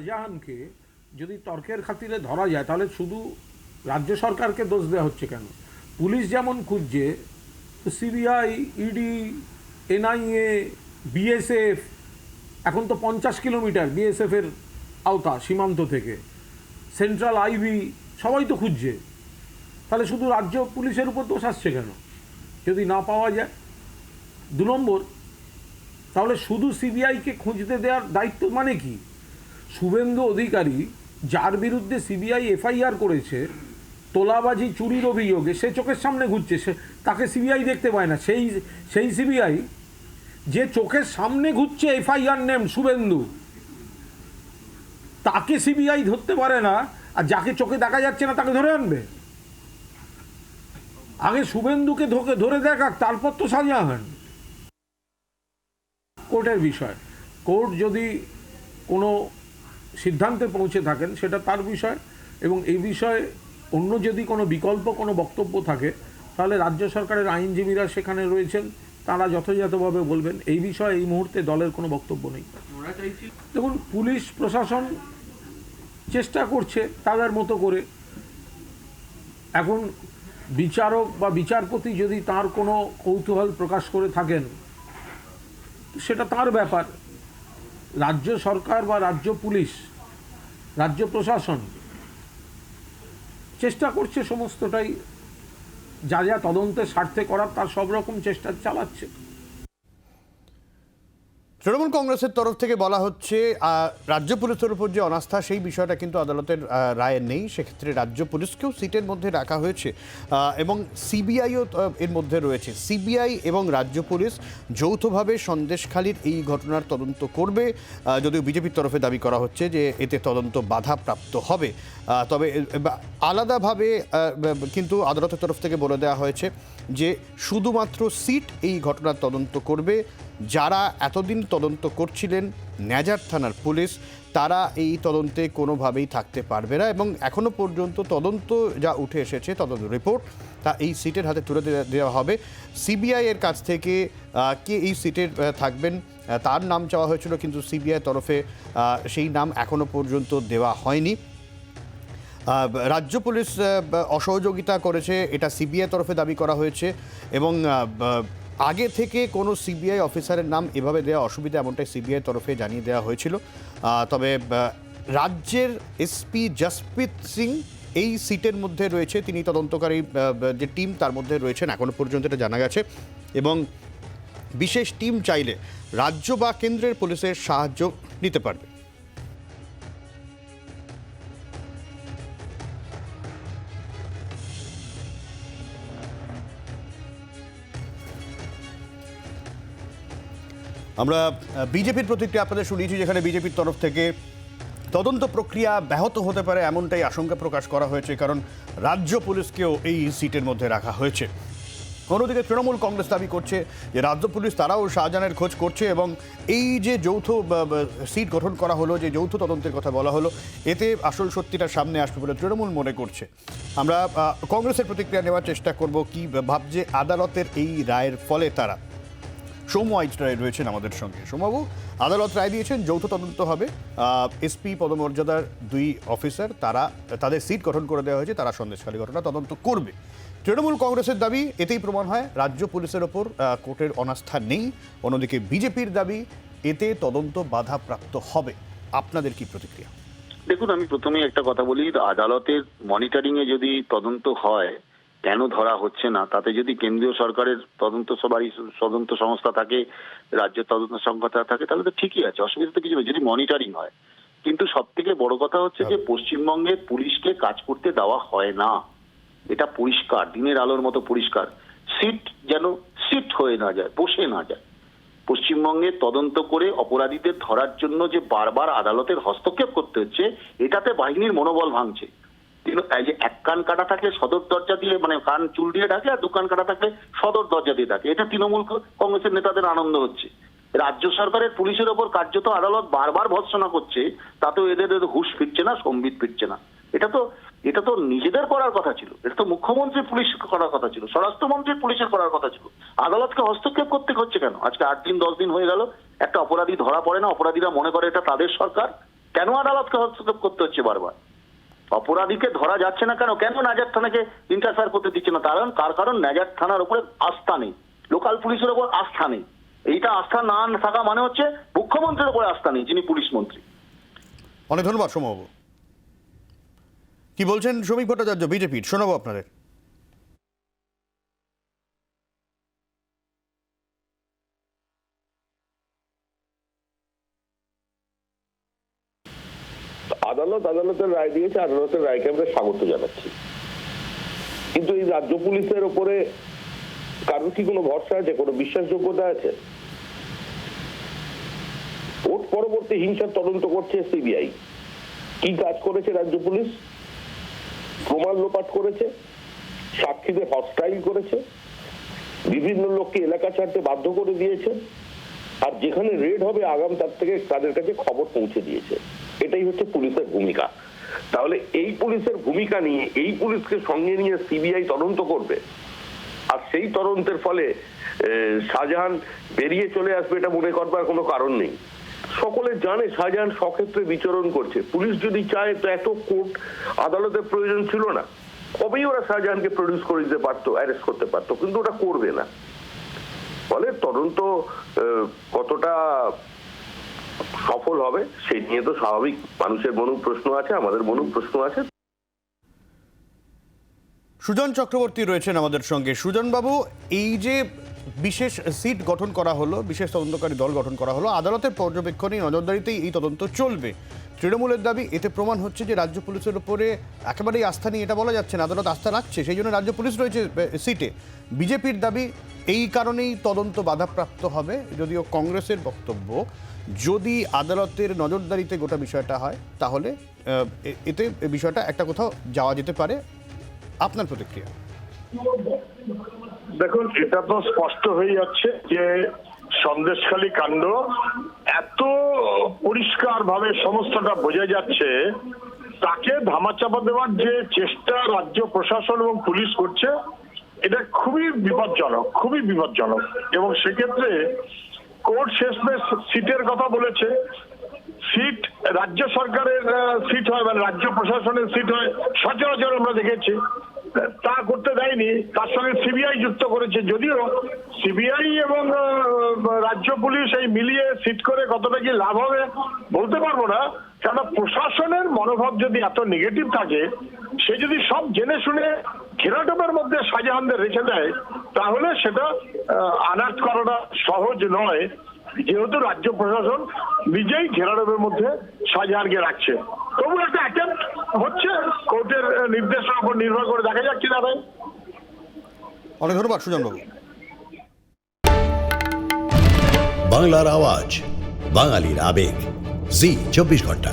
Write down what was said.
শাহজাহানকে যদি তর্কের খাতিরে ধরা যায়, তাহলে শুধু রাজ্য সরকারকে দোষ দেওয়া হচ্ছে কেন? পুলিশ যেমন খুঁজছে, সিবিআই ইডি এনআইএ বিএসএফ এখন তো পঞ্চাশ কিলোমিটার বিএসএফের আওতা সীমান্ত থেকে। সেন্ট্রাল আইবি সবাই তো খুঁজছে। তাহলে শুধু রাজ্য পুলিশের উপর দোষ আসছে কেন? যদি না পাওয়া যায়, দু নম্বর, তাহলে শুধু সিবিআইকে খুঁজতে দেওয়ার দায়িত্ব মানে কি? শুভেন্দু অধিকারী, যার বিরুদ্ধে সিবিআই এফআইআর করেছে, তোলাবাজি, চুরির অভিযোগে, সে চোখের সামনে ঘুরছে, সে তাকে সিবিআই দেখতে পায় না। সেই সেই সিবিআই যে চোখের সামনে ঘুরছে এফআইআর নেম শুভেন্দু, তাকে সিবিআই ধরতে পারে না, আর যাকে চোখে দেখা যাচ্ছে না, তাকে ধরে আনবে। আগে শুভেন্দুকে ধোকে, ধরে দেখাক তারপর তো শাহজাহান কোর্টের বিষয়। কোর্ট যদি কোনো সিদ্ধান্তে পৌঁছে থাকেন সেটা তার বিষয়। এবং এই বিষয়ে অন্য যদি কোনো বিকল্প কোনো বক্তব্য থাকে তাহলে রাজ্য সরকারের আইনজীবীরা সেখানে রয়েছেন তারা যথাযথভাবে বলবেন। এই বিষয়ে এই মুহূর্তে দলের কোনো বক্তব্য নেই। দেখুন পুলিশ প্রশাসন চেষ্টা করছে তাদের মতো করে। এখন বিচারক বা বিচারপতি যদি তার কোনো কৌতূহল প্রকাশ করে থাকেন সেটা তার ব্যাপার। রাজ্য সরকার বা রাজ্য পুলিশ, রাজ্য প্রশাসন চেষ্টা করছে সমস্তটাই, যা যা তদন্তের স্বার্থে করার তার সব রকম চেষ্টা চালাচ্ছে। তৃণমূল কংগ্রেসের তরফ থেকে বলা হচ্ছে রাজ্য পুলিশের উপর যে অনাস্থা, সেই বিষয়টা কিন্তু আদালতের রায়ে নেই। সেক্ষেত্রে রাজ্য পুলিশকেও সিটের মধ্যে রাখা হয়েছে। এবং সিবিআইও এর মধ্যে রয়েছে। সিবিআই এবং রাজ্য পুলিশ যৌথভাবে সন্দেশখালীর এই ঘটনার তদন্ত করবে। যদিও বিজেপির তরফে দাবি করা হচ্ছে যে এতে তদন্ত বাধাপ্রাপ্ত হবে। তবে আলাদাভাবে কিন্তু আদালতের তরফ থেকে বলে দেওয়া হয়েছে যে শুধুমাত্র সিট এই ঘটনার তদন্ত করবে। যারা এতদিন তদন্ত করছিলেন ন্যাজার থানার পুলিশ, তারা এই তদন্তে কোনোভাবেই থাকতে পারবে না এবং এখনও পর্যন্ত তদন্ত যা উঠে এসেছে, তদন্ত রিপোর্ট, তা এই সিটের হাতে তুলে দেওয়া হবে। সিবিআই এর কাছ থেকে কে এই সিটের থাকবেন তার নাম চাওয়া হয়েছিল কিন্তু সিবিআই তরফে সেই নাম এখনও পর্যন্ত দেওয়া হয়নি। রাজ্য পুলিশ অসহযোগিতা করেছে, এটা সিবিআই তরফে দাবি করা হয়েছে এবং আগে থেকে কোনো সিবিআই অফিসারের নাম এভাবে দেওয়া অসুবিধা এমনটাই সিবিআই তরফে জানিয়ে দেওয়া হয়েছিল। তবে রাজ্যের এসপি জসপ্রীত সিং এই সিটের মধ্যে রয়েছে। তিনি তদন্তকারী যে টিম তার মধ্যে রয়েছেন এখনও পর্যন্ত এটা জানা গেছে। এবং বিশেষ টিম চাইলে রাজ্য বা কেন্দ্রের পুলিশের সাহায্য নিতে পারবে। আমরা বিজেপির প্রতিক্রিয়া আপনাদের শুনিয়েছি যেখানে বিজেপির তরফ থেকে তদন্ত প্রক্রিয়া ব্যাহত হতে পারে এমনটাই আশঙ্কা প্রকাশ করা হয়েছে, কারণ রাজ্য পুলিশকেও এই সিটের মধ্যে রাখা হয়েছে। অন্যদিকে তৃণমূল কংগ্রেস দাবি করছে যে রাজ্য পুলিশ তারাও শাহজাহানের খোঁজ করছে এবং এই যে যৌথ সিট গঠন করা হলো, যে যৌথ তদন্তের কথা বলা হলো, এতে আসল সত্যিটা সামনে আসবে বলে তৃণমূল মনে করছে। আমরা কংগ্রেসের প্রতিক্রিয়া নেওয়ার চেষ্টা করব, কি ভাবছে আদালতের এই রায়ের ফলে তারা। সৌম্য আইচ রায় রয়েছেন আমাদের সঙ্গে। সৌম্যবাবু আদালত রায় দিয়েছেন, যৌথ তদন্ত হবে। এসপি পদমর্যাদার দুই অফিসার, তারা, তাদের সিট গঠন করে দেওয়া হয়েছে, তারা সন্দেশখালী ঘটনা তদন্ত করবে। তৃণমূল কংগ্রেসের দাবি, এতেই প্রমাণ হয়, রাজ্য পুলিশের ওপর কোর্টের অনাস্থা নেই। অন্যদিকে বিজেপির দাবি, এতে তদন্ত বাধাপ্রাপ্ত হবে। আপনাদের কি প্রতিক্রিয়া? দেখুন, আমি প্রথমেই একটা কথা বলি, আদালতের মনিটরিং এ যদি তদন্ত হয় কেন ধরা হচ্ছে না? তাতে যদি কেন্দ্রীয় সরকারের তদন্ত সবারই তদন্ত সংস্থা থাকে রাজ্য তদন্ত সংস্থা থাকে তাহলে তো ঠিকই আছে অসুবিধা তো কিছু নেই যদি মনিটরিং হয়। কিন্তু সব থেকে বড় কথা হচ্ছে যে পশ্চিমবঙ্গে পুলিশকে কাজ করতে দেওয়া হয় না। এটা পরিষ্কার দিনের আলোর মতো পরিষ্কার। সিট যেন সিট হয়ে না যায় বসে না যায়। পশ্চিমবঙ্গে তদন্ত করে অপরাধীদের ধরার জন্য যে বারবার আদালতের হস্তক্ষেপ করতে হচ্ছে এটাতে বাহিনীর মনোবল ভাঙছে। যে এক কান কাটা থাকলে সদর দরজা দিয়ে মানে কান চুল দিয়ে ডাকে আর দু কান কাটা থাকলে সদর দরজা দিয়ে ডাকে। এটা তৃণমূল কংগ্রেসের নেতাদের আনন্দ হচ্ছে। রাজ্য সরকারের পুলিশের ওপর কার্যত আদালত বারবার ভর্সনা করছে, তাতেও এদের হুশ ফিরছে না, সম্বিত ফিরছে না। এটা তো এটা তো নিজেদের করার কথা ছিল। এটা তো মুখ্যমন্ত্রী পুলিশ করার কথা ছিল, স্বরাষ্ট্রমন্ত্রীর পুলিশের করার কথা ছিল। আদালতকে হস্তক্ষেপ করতে হচ্ছে কেন? আজকে আট দিন, দশ দিন হয়ে গেল, একটা অপরাধী ধরা পড়ে না, অপরাধীরা মনে করে এটা তাদের সরকার। কেন আদালতকে হস্তক্ষেপ করতে হচ্ছে বারবার? অপরাধীকে ধরা যাচ্ছে না কেন? কেন নাজার থানাকে ইন্টারফেয়ার করতে দিচ্ছে না? কারণ, তার কারণ নাজার থানার উপরে আস্থা নেই। লোকাল পুলিশের উপর আস্থা নেই। এইটা আস্থা না থাকা মানে হচ্ছে মুখ্যমন্ত্রীর উপরে আস্থা নেই, যিনি পুলিশ মন্ত্রী। অনেক ধন্যবাদ, সোমবাবু। কি বলছেন শ্রমিক ভট্টাচার্য, বিজেপির? শোনাবো আপনাদের। আদালত, আদালতের রায় দিয়েছে, আদালতের রায়কে আমরা স্বাগত জানাচ্ছি। কিন্তু এই রাজ্য পুলিশের ওপরে কারোর কি কোনো ভরসা আছে, কোনো বিশ্বাসযোগ্যতা আছে? ভোট পরবর্তী হিংসার তদন্ত করছে সিবিআই। কি কাজ করেছে রাজ্য পুলিশ? প্রমাণ লোপাট করেছে, সাক্ষীদের হস্টাইল করেছে, বিভিন্ন লোককে এলাকা ছাড়তে বাধ্য করে দিয়েছে, আর যেখানে রেড হবে, আগাম তার থেকে তাদের কাছে খবর পৌঁছে দিয়েছে। এটাই হচ্ছে পুলিশের ভূমিকা। তাহলে এই পুলিশের ভূমিকা নিয়ে, এই পুলিশকে সঙ্গে নিয়ে সিবিআই তদন্ত করবে। আর সেই তদন্তের ফলে শাহজাহান বেরিয়ে চলে আসবে এটা মনে করবার কোনো কারণ নেই। সকলে জানে শাহজাহান সক্ষেত্রে বিচরণ করছে। পুলিশ যদি চায়, তো এত কোর্ট আদালতের প্রয়োজন ছিল না। কবেই ওরা শাহজাহানকে প্রডিউস করে দিতে পারতো অ্যারেস্ট করতে পারতো, কিন্তু ওটা করবে না। ফলে তদন্ত কতটা সফল হবে, সেই নিয়ে তো স্বাভাবিক। মানুষের মনেও প্রশ্ন আছে, আমাদের মনেও প্রশ্ন আছে। সুজন চক্রবর্তী রয়েছেন আমাদের সঙ্গে। সুজনবাবু, এই যে বিশেষ সিট গঠন করা হলো, বিশেষ তদন্তকারী দল গঠন করা হলো, আদালতের পর্যবেক্ষণে নজরদারিতেই এই তদন্ত চলবে। তৃণমূলের দাবি, এতে প্রমাণ হচ্ছে যে রাজ্য পুলিশের উপরে একেবারেই আস্থা নিয়ে এটা বলা যাচ্ছে না, আদালত আস্থা রাখছে, সেই জন্য রাজ্য পুলিশ রয়েছে সিটে। বিজেপির দাবি, এই কারণেই তদন্ত বাধাপ্রাপ্ত হবে, যদিও কংগ্রেসের বক্তব্য। যদি আদালতের নজরদারিতে গোটা বিষয়টা হয়, তাহলে এতে বিষয়টা একটা কোথাও যাওয়া যেতে পারে। আপনার প্রতিক্রিয়া? দেখুন, এটা তো স্পষ্ট হয়ে যাচ্ছে যে সন্দেশখালী কাণ্ড এত পরিষ্কার ভাবে সমস্তটা বোঝা যাচ্ছে, তাকে ধামাচাপা দেওয়ার যে চেষ্টা রাজ্য প্রশাসন এবং পুলিশ করছে, এটা খুবই বিপজ্জনক খুবই বিপজ্জনক। এবং সেক্ষেত্রে কোর্ট শেষমেশ সিটের কথা বলেছে। সিট রাজ্য সরকারের সিট হয় মানে রাজ্য প্রশাসনের সিট হয়। সচরাচর আমরা দেখেছি। তা করতে দেয়নি। তার সঙ্গে সিবিআই যুক্ত করেছে। যদিও সিবিআই এবং রাজ্য পুলিশ এই মিলিয়ে সিট করে কতটা কি লাভ হবে বলতে পারব না। কেন প্রশাসনের মনোভাব যদি এত নেগেটিভ থাকে, সে যদি সব জেনে শুনে ঘেরাটোপের মধ্যে শাহজাহানদের রেখে দেয়, তাহলে সেটা আনার্ট করাটা সহজ নয়। যেহেতু রাজ্য প্রশাসন নিজেই ঘেরারোপের মধ্যে শাহজাহানকে রাখছে। তবু একটা অ্যাটেম্প হচ্ছে। কোর্টের নির্দেশের উপর নির্ভর করে দেখা যাক কি ভাই অনেক ধন্যবাদ সুজনবাবু বাংলার আওয়াজ বাঙালির আবেগ। জি চব্বিশ ঘণ্টা।